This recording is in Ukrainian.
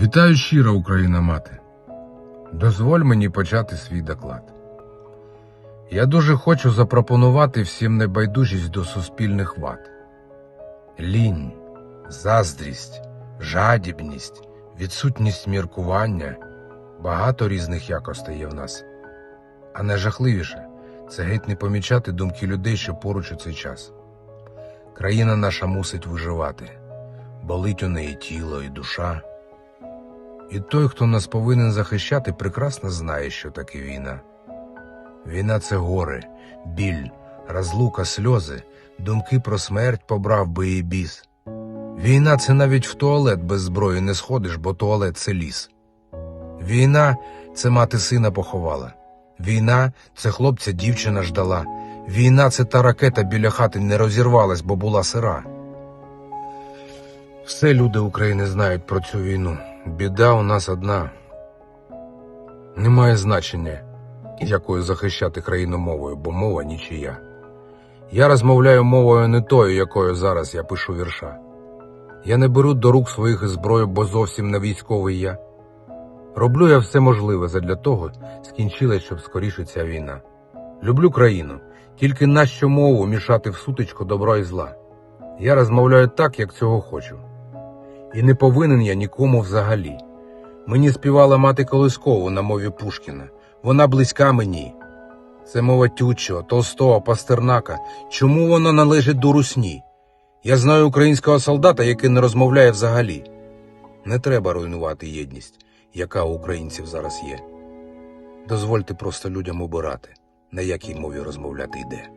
Вітаю щиро, Україна мати. Дозволь мені почати свій доклад. Я дуже хочу запропонувати всім небайдужість до суспільних вад. Лінь, заздрість, жадібність, відсутність міркування багато різних якостей є в нас. А найжахливіше це геть не помічати думки людей, що поруч у цей час. Країна наша мусить виживати, болить у неї тіло і душа. І той, хто нас повинен захищати, прекрасно знає, що таке війна. Війна це горе, біль, розлука, сльози, думки про смерть побрав би і біс. Війна це навіть в туалет без зброї не сходиш, бо туалет це ліс. Війна це мати сина поховала. Війна це хлопця дівчина ждала. Війна це та ракета біля хати не розірвалась, бо була сира. Все люди України знають про цю війну. Біда у нас одна. Немає значення, якою захищати країну мовою, бо мова нічия. Я розмовляю мовою не тою, якою зараз я пишу вірша. Я не беру до рук своїх зброю, бо зовсім не військовий я. Роблю я все можливе задля того, скінчилась, щоб скоріше ця війна. Люблю країну, тільки нащо мову мішати в сутичку добра і зла. Я розмовляю так, як цього хочу. І не повинен я нікому взагалі. Мені співала мати Колискову на мові Пушкіна. Вона близька мені. Це мова Тютчого, Толстого, Пастернака. Чому вона належить до русні? Я знаю українського солдата, який не розмовляє взагалі. Не треба руйнувати єдність, яка у українців зараз є. Дозвольте просто людям обирати, на якій мові розмовляти йде.